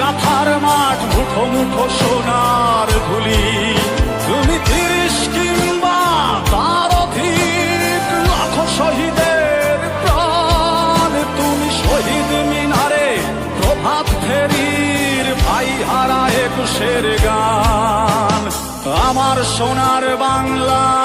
কাথার মাঠ মুঠো মুঠো সোনার ধুলি। তুমি তিরিশ কিংবা তার অধিক লাখো শহীদের প্রাণ। তুমি শহীদ মিনারে প্রভাত ফেরির ভাই হারা একুশের গান। আমার সোনার বাংলা